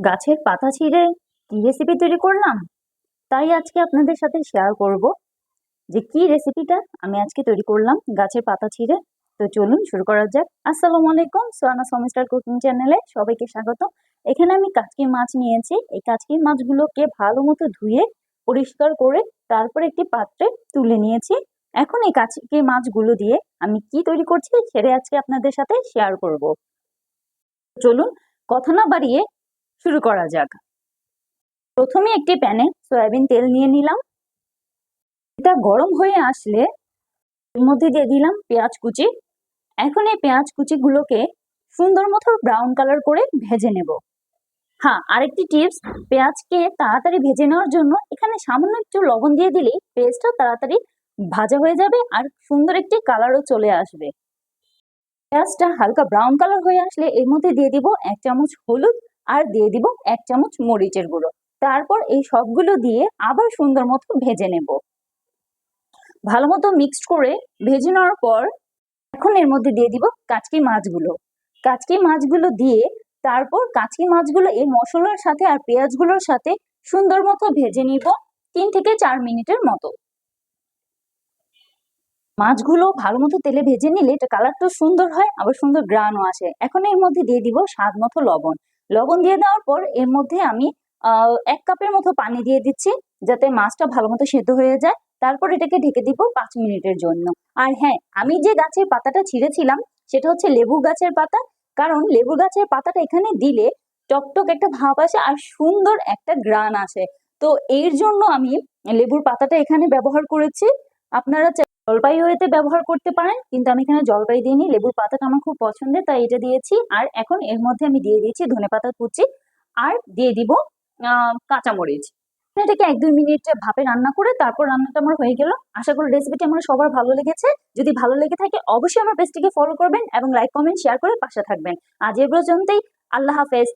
গাছের পাতা ছিঁড়ে কি রেসিপি তৈরি করলাম? তাই আজকে আপনাদের সাথে শেয়ার করব যে কি রেসিপিটা আমি আজকে তৈরি করলাম গাছের পাতা ছিঁড়ে। তো চলুন শুরু করা যাক। আসসালামু আলাইকুম, সোয়ানা সমিস্টার কুকিং চ্যানেলে সবাইকে স্বাগত। এখানে আমি কাচকি মাছ নিয়েছি। এই কাচকি মাছগুলোকে ভালো মতো ধুয়ে, পরিষ্কার করে, তারপর একটি পাত্রে তুলে নিয়েছি। এখন এই কাচকি মাছগুলো দিয়ে আমি কি তৈরি করছি সেটা আজকে আপনাদের সাথে শেয়ার করব। চলুন, কথা না বাড়িয়ে শুরু করা যাক। প্রথমে একটি প্যানে সয়াবিন তেল নিয়ে নিলাম। এটা গরম হয়ে আসলে এর মধ্যে দিয়ে দিলাম পেঁয়াজ কুচি। এখন এই পেঁয়াজ কুচিগুলোকে সুন্দর মতো ব্রাউন কালার করে ভেজে নেব। হ্যাঁ আরেকটি টিপস, পেঁয়াজকে তাড়াতাড়ি ভেজে নেওয়ার জন্য এখানে সামান্য একটু লবণ দিয়ে দিলেই পেঁয়াজটা তাড়াতাড়ি ভাজা হয়ে যাবে আর সুন্দর একটি কালারও চলে আসবে। পেঁয়াজটা হালকা ব্রাউন কালার হয়ে আসলে এর মধ্যে দিয়ে দিব এক চামচ হলুদ আর দিয়ে দিব এক চামচ মরিচের গুঁড়ো। তারপর এই সবগুলো দিয়ে আবার সুন্দর মতো ভেজে নেব। ভালো মতো মিক্সড করে ভেজে নেওয়ার পর এখন এর মধ্যে দিয়ে দিব কাচকি মাছগুলো। কাচকি মাছগুলো দিয়ে তারপর কাচকি মাছগুলো এই মশলার সাথে আর পেঁয়াজগুলোর সাথে সুন্দর মতো ভেজে নিব তিন থেকে চার মিনিটের মতো। মাছগুলো ভালো মতো তেলে ভেজে নিলে এটা কালারটা সুন্দর হয়, আবার সুন্দর গ্রানও আসে। এখন এর মধ্যে দিয়ে দিব স্বাদ মতো লবণ। লবণ দিয়ে দেওয়ার পর এর মধ্যে আমি এক কাপের মতো পানি দিয়ে দিচ্ছি যাতে মাছটা ভালো মতো সেদ্ধ হয়ে যায়। তারপর এটাকে ঢেকে দিব পাঁচ মিনিটের জন্য। আর হ্যাঁ আমি যে গাছের পাতাটা ছিঁড়েছিলাম সেটা হচ্ছে লেবু গাছের পাতা। কারণ লেবু গাছের পাতাটা এখানে দিলে টকটক একটা ভাব আসে আর সুন্দর একটা গ্রান আসে। তো এর জন্য আমি লেবুর পাতাটা এখানে ব্যবহার করেছি। আপনারা জলপাই হয়েতে ব্যবহার করতে পারেন, কিন্তু আমি এখানে জলপাই দিইনি, লেবুর পাতাটা আমার খুব পছন্দের, তাই এটা দিয়েছি। আর এখন এর মধ্যে আমি দিয়ে দিয়েছি ধনে পাতা কুচি, আর দিয়ে দিব কাঁচামরিচ। এটাকে এক দুই মিনিট ভাপে রান্না করে তারপর রান্নাটা আমার হয়ে গেল। আশা করি রেসিপিটি আমার সবার ভালো লেগেছে। যদি ভালো লেগে থাকে, অবশ্যই আমার পেজটিকে ফলো করবেন এবং লাইক কমেন্ট শেয়ার করে পাশে থাকবেন। আজ এ পর্যন্তই, আল্লাহ হাফেজ।